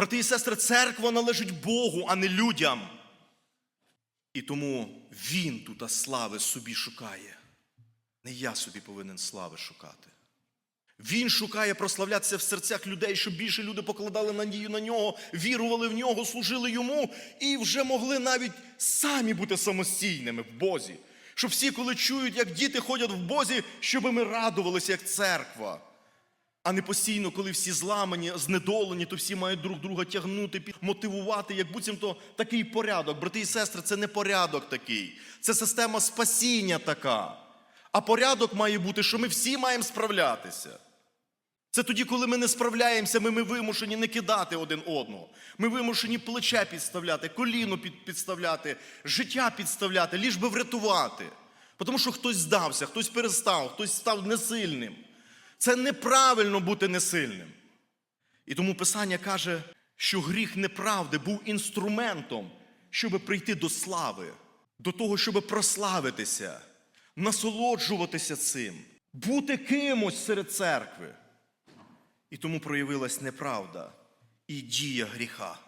Брати і сестри, церква належить Богу, а не людям. І тому Він тут слави собі шукає. Не я собі повинен слави шукати. Він шукає прославлятися в серцях людей, щоб більше люди покладали надію на нього, вірували в нього, служили йому і вже могли навіть самі бути самостійними в Бозі. Щоб всі, коли чують, як діти ходять в Бозі, щоб ми радувалися, як церква. А не постійно, коли всі зламані, знедолені, то всі мають друг друга тягнути, мотивувати, як буцімто такий порядок. Брати і сестри, це не порядок такий, це система спасіння така. А порядок має бути, що ми всі маємо справлятися. Це тоді, коли ми не справляємося, ми, ми вимушені не кидати один одного. Ми вимушені плече підставляти, коліно під, підставляти, життя підставляти, ліж би врятувати. Тому що хтось здався, хтось перестав, хтось став несильним. Це неправильно бути несильним. І тому Писання каже, що гріх неправди був інструментом, щоб прийти до слави, до того, щоб прославитися, насолоджуватися цим, бути кимось серед церкви. І тому проявилась неправда і дія гріха.